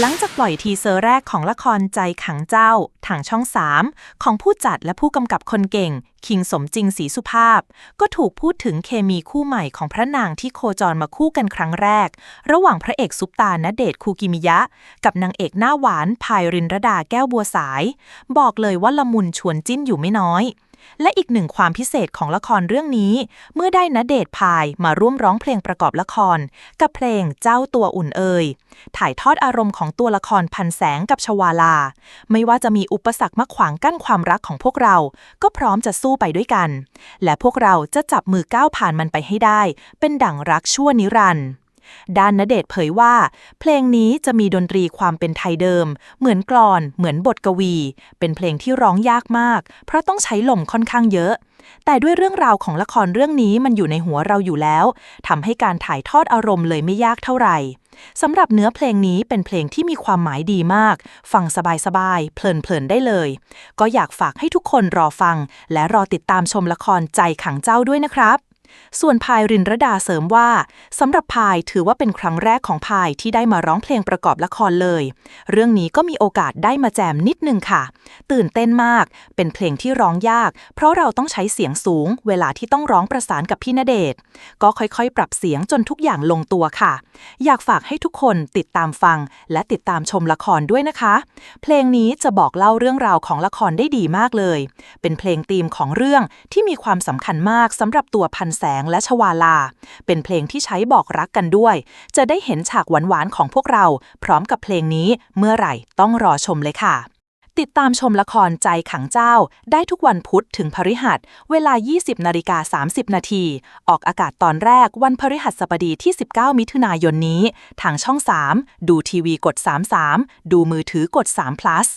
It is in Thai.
หลังจากปล่อยทีเซอร์แรกของละครใจขังเจ้า ทางช่อง 3 ของผู้จัดและผู้กำกับคนเก่ง คิงสมจริงศรีสุภาพ ก็ถูกพูดถึงเคมีคู่ใหม่ของพระนางที่โคจรมาคู่กันครั้งแรก ระหว่างพระเอกซุปตาณเดชคูกิมิยะ กับนางเอกหน้าหวานพายรินรดาแก้วบัวสาย บอกเลยว่าละมุนชวนจิ้นอยู่ไม่น้อย และอีกหนึ่งความพิเศษของละครเรื่องนี้ เมื่อได้ณเดชพายมาร่วมร้องเพลงประกอบละคร กับเพลงเจ้าตัวอุ่นเอ่ยถ่ายทอดอารมณ์ของตัวละครพันแสงกับชวาลา ไม่ว่าจะมีอุปสรรคมาขวางกั้นความรักของพวกเรา ก็พร้อมจะสู้ไปด้วยกัน และพวกเราจะจับมือก้าวผ่านมันไปให้ได้ เป็นดั่งรักชั่วนิรันดร์ ด้านณเดชเผยว่า เพลงนี้จะมีดนตรีความเป็นไทยเดิม เหมือนกลอน เหมือนบทกวี เป็นเพลงที่ร้องยากมาก เพราะต้องใช้ลมค่อนข้างเยอะ แต่ด้วยเรื่องราวของละครเรื่องนี้มันอยู่ในหัวเราอยู่แล้วทำให้การถ่ายทอดอารมณ์เลยไม่ยากเท่าไหร่สำหรับเนื้อเพลงนี้เป็นเพลงที่มีความหมายดีมาก ฟังสบายๆ เพลินๆ ได้เลย ก็อยากฝากให้ทุกคนรอฟัง และรอติดตามชมละครใจขังเจ้าด้วยนะครับ ส่วนพายรินระดาเสริมว่าสำหรับพายถือว่าเป็นครั้งแรกของพายที่ได้มาร้องเพลงประกอบละครเลย เรื่องนี้ก็มีโอกาสได้มาแจมนิดนึงค่ะ ตื่นเต้นมาก เป็นเพลงที่ร้องยาก เพราะเราต้องใช้เสียงสูง เวลาที่ต้องร้องประสานกับพี่ณเดชก็ค่อยๆ ปรับเสียงจนทุกอย่างลงตัวค่ะ อยากฝากให้ทุกคนติดตามฟัง และติดตามชมละครด้วยนะคะ เพลงนี้จะบอกเล่าเรื่องราวของละครได้ดีมากเลย เป็นเพลงธีมของเรื่องที่มีความสำคัญมากสำหรับตัวพันแสงและชวาลา เป็นเพลงที่ใช้บอกรักกันด้วย จะได้เห็นฉากหวานๆของพวกเรา พร้อมกับเพลงนี้เมื่อไหร่ต้องรอชมเลยค่ะ ติดตามชมละครใจขังเจ้า ได้ทุกวันพุธถึงพฤหัส เวลา 20นาฬิกา30 นาที ออกอากาศตอนแรกวันพฤหัสบดีที่ 19 มิถุนายนนี้ ทางช่อง 3 ดูทีวีกด 33 ดูมือถือกด3 plus